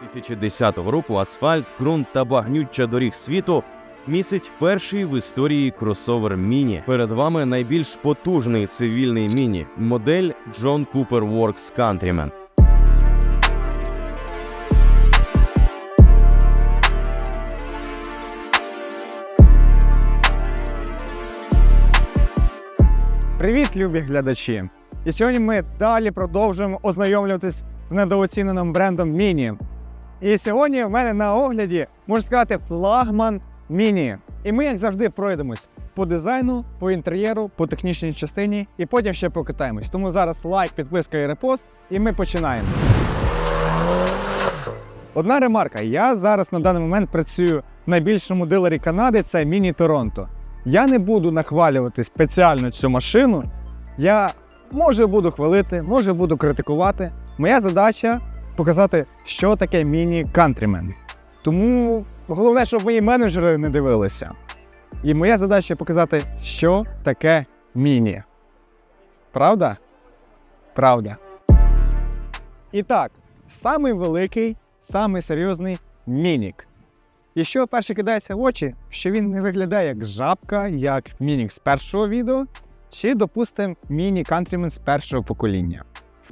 2010 року асфальт, ґрунт та багнюча доріг світу містить перший в історії кросовер Міні. Перед вами найбільш потужний цивільний міні модель John Cooper Works Countryman. Привіт, любі глядачі! І сьогодні ми далі продовжуємо ознайомлюватись з недооціненим брендом Міні. І сьогодні в мене на огляді, можна сказати, флагман Міні. І ми, як завжди, пройдемось по дизайну, по інтер'єру, по технічній частині, і потім ще покатаємось. Тому зараз лайк, підписка і репост, і ми починаємо. Одна ремарка: я зараз на даний момент працюю в найбільшому дилері Канади, це Міні Торонто. Я не буду нахвалювати спеціально цю машину. Я може буду хвалити, може буду критикувати. Моя задача показати, що таке міні Countryman. Тому головне, щоб мої менеджери не дивилися. І моя задача показати, що таке міні. Правда? Правда. І так, самий великий, самий серйозний мінік. І що перше кидається в очі, що він не виглядає як жабка, як мінік з першого відео, чи, допустимо, міні-кантрімен з першого покоління.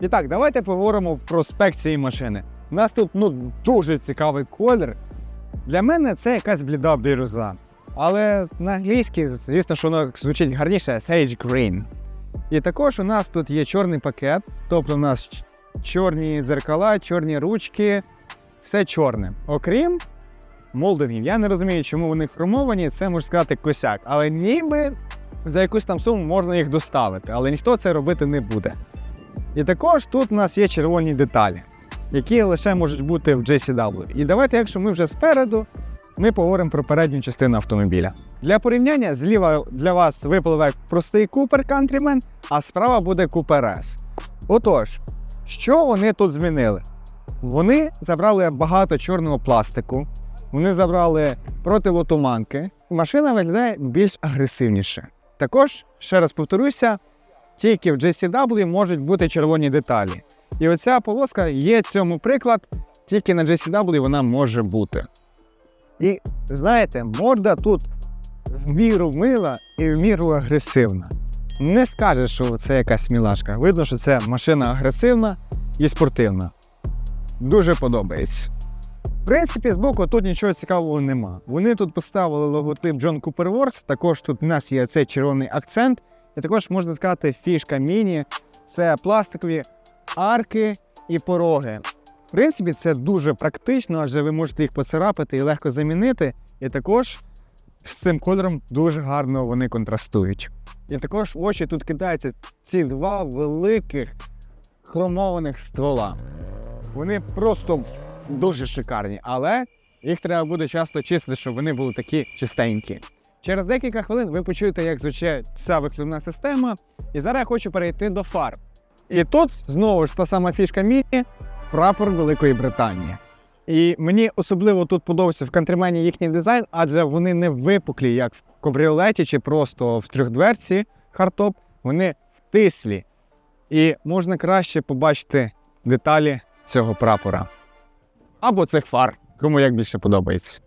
І так, давайте поговоримо про спек цієї машини. У нас тут ну, дуже цікавий колір. Для мене це якась бліда бірюза. Але на англійській, звісно, що воно звучить гарніше Sage Green. І також у нас тут є чорний пакет, тобто у нас чорні дзеркала, чорні ручки, все чорне. Окрім молдингів. Я не розумію, чому вони хромовані, це можна сказати косяк. Але ніби за якусь там суму можна їх доставити, але ніхто це робити не буде. І також тут у нас є червоні деталі, які лише можуть бути в JCW. І давайте, якщо ми вже спереду, ми поговоримо про передню частину автомобіля. Для порівняння зліва для вас випливе простий Cooper Countryman, а справа буде Cooper S. Отож, що вони тут змінили? Вони забрали багато чорного пластику, вони забрали противотуманки. Машина виглядає більш агресивніше. Також, ще раз повторюся, тільки в JCW можуть бути червоні деталі. І оця полоска є цьому приклад, тільки на JCW вона може бути. І знаєте, морда тут в міру мила і в міру агресивна. Не скажеш, що це якась мілашка. Видно, що це машина агресивна і спортивна. Дуже подобається. В принципі, збоку тут нічого цікавого нема. Вони тут поставили логотип John Cooper Works, також тут у нас є цей червоний акцент. І також можна сказати, фішка міні це пластикові арки і пороги. В принципі, це дуже практично, адже ви можете їх поцарапати і легко замінити. І також з цим кольором дуже гарно вони контрастують. І також очі тут кидаються ці два великих хромованих ствола. Вони просто дуже шикарні, але їх треба буде часто чистити, щоб вони були такі чистенькі. Через декілька хвилин ви почуєте, як звучить ця вихлопна система. І зараз я хочу перейти до фар. І тут знову ж та сама фішка міні прапор Великої Британії. І мені особливо тут подобається в кантримені їхній дизайн, адже вони не випуклі, як в кабріолеті чи просто в трьохдверці хардтоп, вони втислі. І можна краще побачити деталі цього прапора. Або цих фар, кому як більше подобається.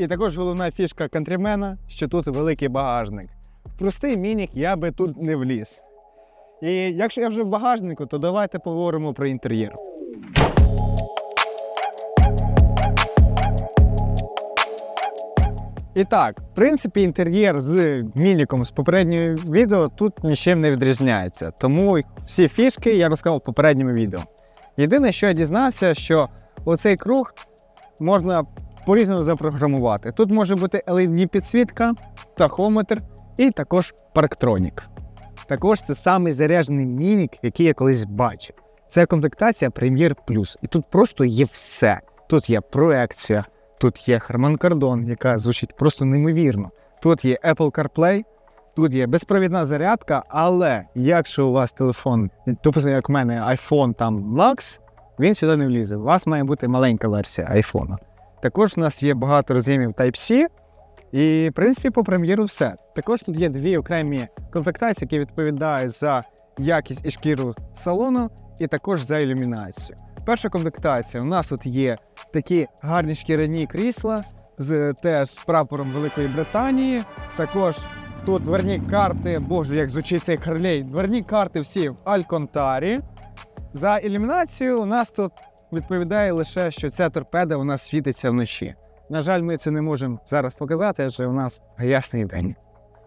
І також головна фішка кантримена, що тут великий багажник. Простий мінік я би тут не вліз. І якщо я вже в багажнику, то давайте поговоримо про інтер'єр. І так, в принципі, інтер'єр з мініком з попереднього відео тут нічим не відрізняється. Тому всі фішки я розказав в попередньому відео. Єдине, що я дізнався, що оцей круг можна по-різному запрограмувати. Тут може бути LED-підсвітка, тахометр і також парктронік. Також це самий заряджений мінік, який я колись бачив. Це комплектація Premier Plus. І тут просто є все. Тут є проекція, тут є Harman Kardon, яка звучить просто неймовірно. Тут є Apple CarPlay, тут є безпровідна зарядка, але якщо у вас телефон, тобто як в мене iPhone там Max, він сюди не влізе. У вас має бути маленька версія iPhone. Також у нас є багато роз'ємів Type-C, І, в принципі, по прем'єру все. Також тут є дві окремі комплектації, які відповідають за якість і шкіру салону, і також за ілюмінацію. Перша комплектація у нас тут є такі гарні шкіряні крісла з теж з прапором Великої Британії. Також тут дверні карти, боже, як звучить цей Харлей. Дверні карти всі в Альконтарі. За ілюмінацію у нас тут відповідає лише, що ця торпеда у нас світиться вночі. На жаль, ми це не можемо зараз показати, адже у нас ясний день.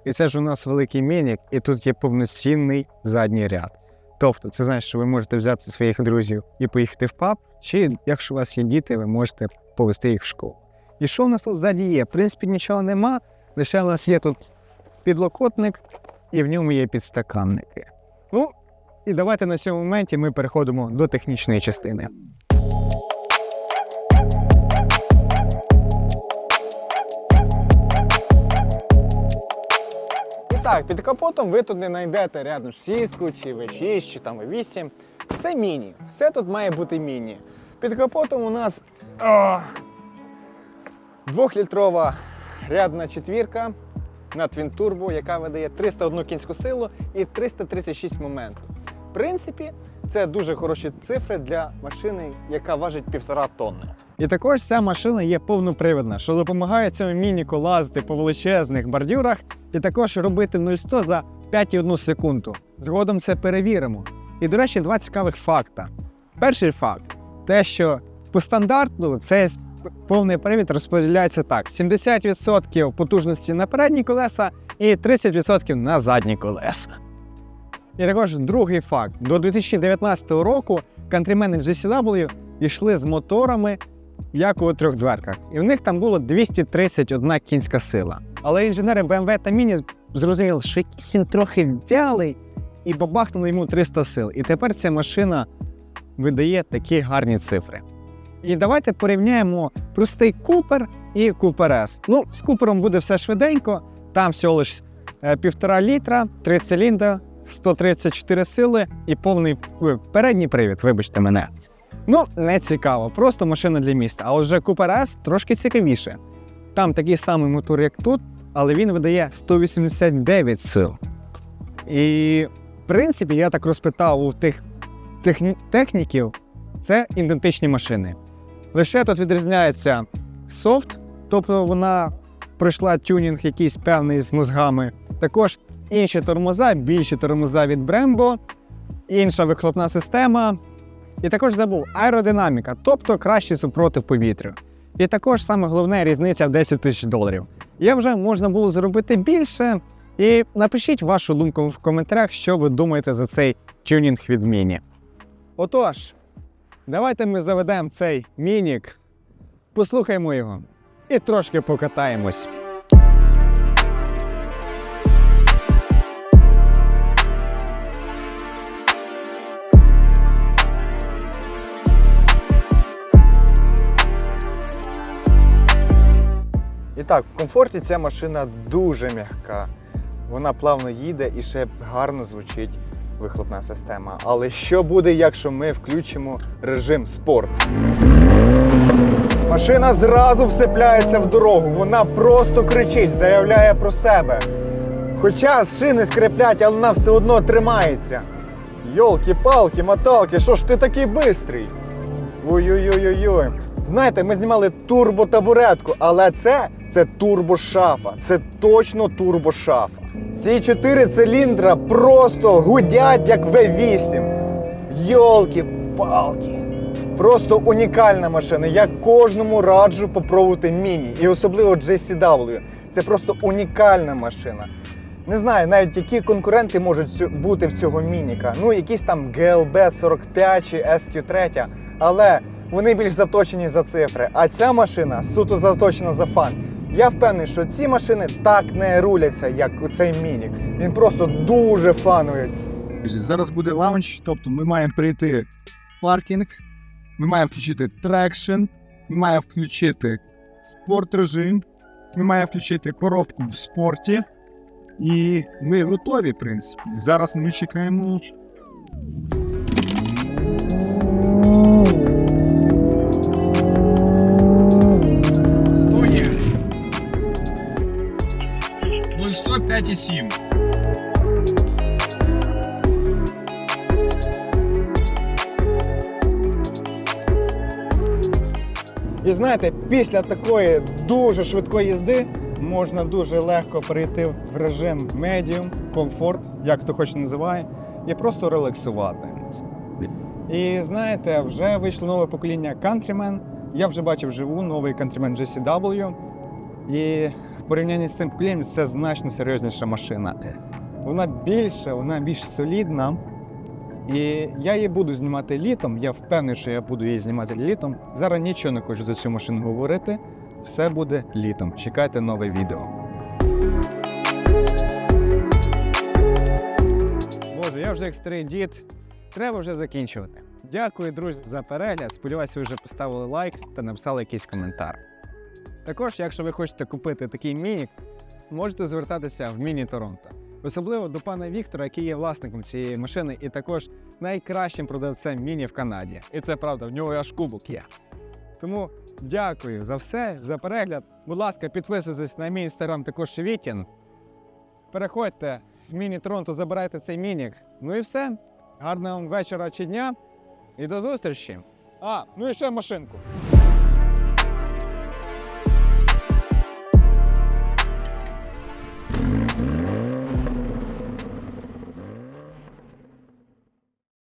І це ж у нас великий мінік, і тут є повноцінний задній ряд. Тобто, це значить, що ви можете взяти своїх друзів і поїхати в паб, чи якщо у вас є діти, ви можете повести їх в школу. І що в нас тут ззаді є? В принципі, нічого нема, лише у нас є тут підлокотник, і в ньому є підстаканники. Ну, і давайте на цьому моменті ми переходимо до технічної частини. Так, під капотом ви тут не знайдете рядом шістку, чи V6, чи там V8. Це міні. Все тут має бути міні. Під капотом у нас о, двохлітрова рядна четвірка на Turbo, яка видає 301 кінську силу і 336 моменту. В принципі, це дуже хороші цифри для машини, яка важить півтора тонни. І також ця машина є повнопривідна, що допомагає цьому мініку лазити по величезних бордюрах і також робити 0-100 за 5,1 секунду. Згодом це перевіримо. І, до речі, два цікавих факта. Перший факт те, що по стандарту цей повний привід розподіляється так: 70% потужності на передні колеса і 30% на задні колеса. І також другий факт: до 2019 року кантрімени GCW йшли з моторами, як у трьох дверках, і в них там було 231 кінська сила. Але інженери BMW та Mini зрозуміли, що якийсь він трохи вялий, і бабахнули йому 300 сил. І тепер ця машина видає такі гарні цифри. І давайте порівняємо простий Купер і Купер S. Ну, з Купером буде все швиденько, там всього лиш е, півтора літра, три циліндри, 134 сили і повний е, передній привід, вибачте мене. Ну, не цікаво, просто машина для міста. А от вже Купер S трошки цікавіше. Там такий самий мотор, як тут, але він видає 189 сил. І, в принципі, я так розпитав у тих техні- техніків, це ідентичні машини. Лише тут відрізняється софт, тобто вона пройшла тюнінг якийсь певний з мозгами. Також інші тормоза, більші тормоза від Brembo, інша вихлопна система. І також забув аеродинаміка, тобто кращий супротив повітря. І також саме головне різниця в 10 тисяч доларів. Є вже можна було зробити більше. І напишіть вашу думку в коментарях, що ви думаєте за цей тюнінг від Міні. Отож, давайте ми заведемо цей мінік, послухаємо його і трошки покатаємось. І так, в комфорті ця машина дуже м'яка. Вона плавно їде і ще гарно звучить вихлопна система. Але що буде, якщо ми включимо режим спорт? Машина зразу всипляється в дорогу, вона просто кричить, заявляє про себе. Хоча шини скриплять, але вона все одно тримається. Йолки-палки, моталки, що ж ти такий бистрий? Ой-ой-ой-ой-ой. Знаєте, ми знімали турботабуретку, але це, це турбошафа. Це точно турбошафа. Ці чотири циліндра просто гудять як V8. Йолки-палки. Просто унікальна машина. Я кожному раджу попробувати міні. І особливо GCW. Це просто унікальна машина. Не знаю навіть які конкуренти можуть бути в цього мініка. Ну, якісь там GLB 45 чи SQ3, але вони більш заточені за цифри. А ця машина суто заточена за фан. Я впевнений, що ці машини так не руляться, як у цей мінік. Він просто дуже. Друзі, Зараз буде лаунч, тобто ми маємо прийти в паркінг, ми маємо включити трекшн, ми маємо включити спорт режим, ми маємо включити коробку в спорті. І ми готові, в принципі. Зараз ми чекаємо. 5,7. І знаєте, після такої дуже швидкої їзди можна дуже легко перейти в режим медіум, комфорт, як хто хоче називає, і просто релаксувати. І знаєте, вже вийшло нове покоління Countryman. Я вже бачив живу новий Countryman GCW. І в порівнянні з цим поколінням це значно серйозніша машина. Вона більша, вона більш солідна. І я її буду знімати літом. Я впевнений, що я буду її знімати літом. Зараз нічого не хочу за цю машину говорити. Все буде літом. Чекайте нове відео. Боже, я вже як старий дід. Треба вже закінчувати. Дякую, друзі, за перегляд. Сподіваюся, ви вже поставили лайк та написали якийсь коментар. Також, якщо ви хочете купити такий мінік, можете звертатися в Міні Торонто. Особливо до пана Віктора, який є власником цієї машини, і також найкращим продавцем міні в Канаді. І це правда, в нього аж кубок є. Тому дякую за все, за перегляд. Будь ласка, підписуйтесь на мій інстаграм також Шевітін. Переходьте в міні Торонто, забирайте цей мінік. Ну і все. Гарного вам вечора чи дня. І до зустрічі. А, ну і ще машинку.